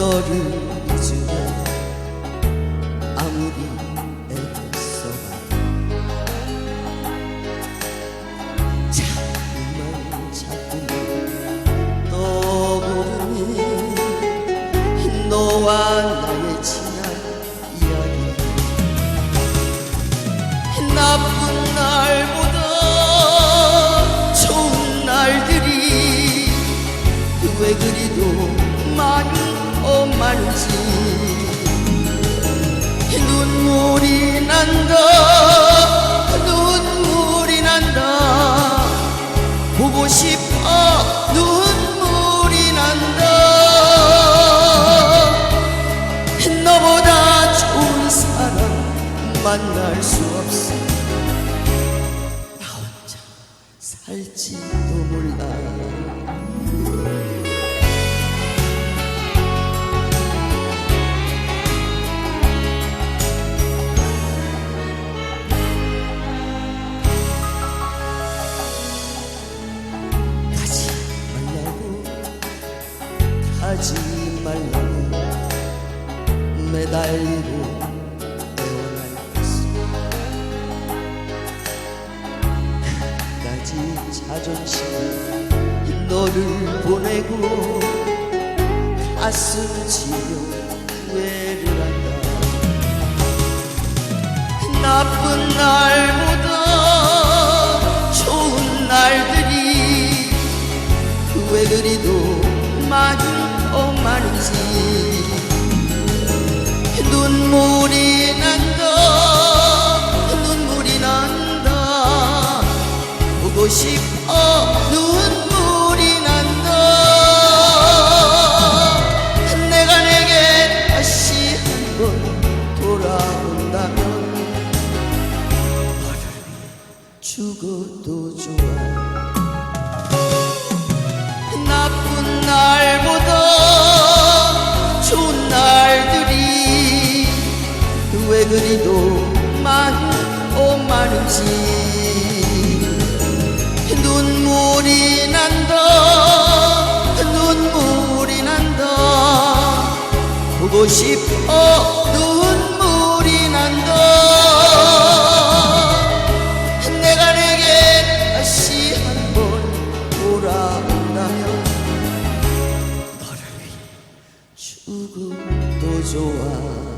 너를 잊으면 아무리 애써봐 자꾸만 자꾸만 떠오르니 너와 나의 지난 이야기. 나쁜 날보다 좋은 날들이 왜 그리도 많은지. 눈물이 난다. 눈물이 난다. 보고 싶어. 눈물이 난다. 너보다 좋은 사람 만날 수 없어. 나 혼자 살지도 몰라 가지 말라고 매달리고. 끝까지 자존심 너를 보내고 가슴 지려 후회를 한다. 나쁜 날 많은지 눈물이 난다. 눈물이 난다. 보고 싶어. 눈물이 난다. 내가 내게 다시 한번 돌아온다면 죽어도 좋아 그리도 많고 많은지. 눈물이 난다 눈물이 난다. 보고 싶어 눈물이 난다. 내가 내게 다시 한 번 돌아온다면 너를 위해 죽어도 좋아